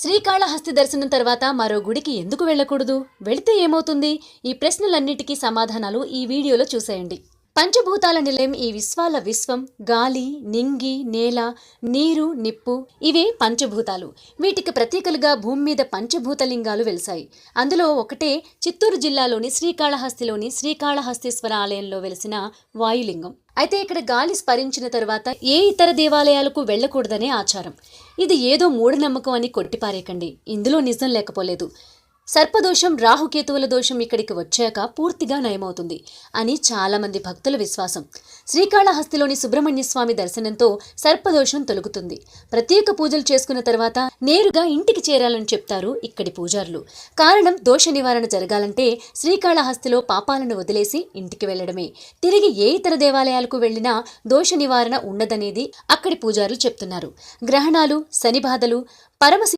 శ్రీకాళహస్తి దర్శనం తర్వాత మరో గుడికి ఎందుకు వెళ్ళకూడదు? వెళితే ఏమవుతుంది? ఈ ప్రశ్నలన్నిటికీ సమాధానాలు ఈ వీడియోలో చూసేయండి. పంచభూతాల నిలయం ఈ విశ్వాల విశ్వం. గాలి నింగి నేల నీరు నిప్పు ఇవే పంచభూతాలు. వీటికి ప్రతీకలుగా భూమి మీద పంచభూతలింగాలు వెలిసాయి వెలిశాయి. అందులో ఒకటే చిత్తూరు జిల్లాలోని శ్రీకాళహస్తిలోని శ్రీకాళహస్తీశ్వర ఆలయంలో వెలిసిన వాయులింగం. అయితే ఇక్కడ గాలి స్మరించిన తర్వాత ఏ ఇతర దేవాలయాలకు వెళ్ళకూడదనే ఆచారం. ఇది ఏదో మూఢనమ్మకం అని కొట్టిపారేకండి ఇందులో నిజం లేకపోలేదు. సర్పదోషం రాహుకేతువుల దోషం ఇక్కడికి వచ్చాక పూర్తిగా నయమవుతుంది అని చాలామంది భక్తుల విశ్వాసం. శ్రీకాళహస్తిలోని సుబ్రహ్మణ్య స్వామి దర్శనంతో సర్పదోషం తొలగుతుంది. ప్రత్యేక పూజలు చేసుకున్న తర్వాత నేరుగా ఇంటికి చేరాలని చెప్తారు ఇక్కడి పూజారులు. కారణం దోష నివారణ జరగాలంటే శ్రీకాళహస్తిలో పాపాలను వదిలేసి ఇంటికి వెళ్ళడమే. తిరిగి ఏ ఇతర దేవాలయాలకు వెళ్ళినా దోష నివారణ ఉండదనేది అక్కడి పూజారులు చెప్తున్నారు. గ్రహణాలు శని బాధలు పరమ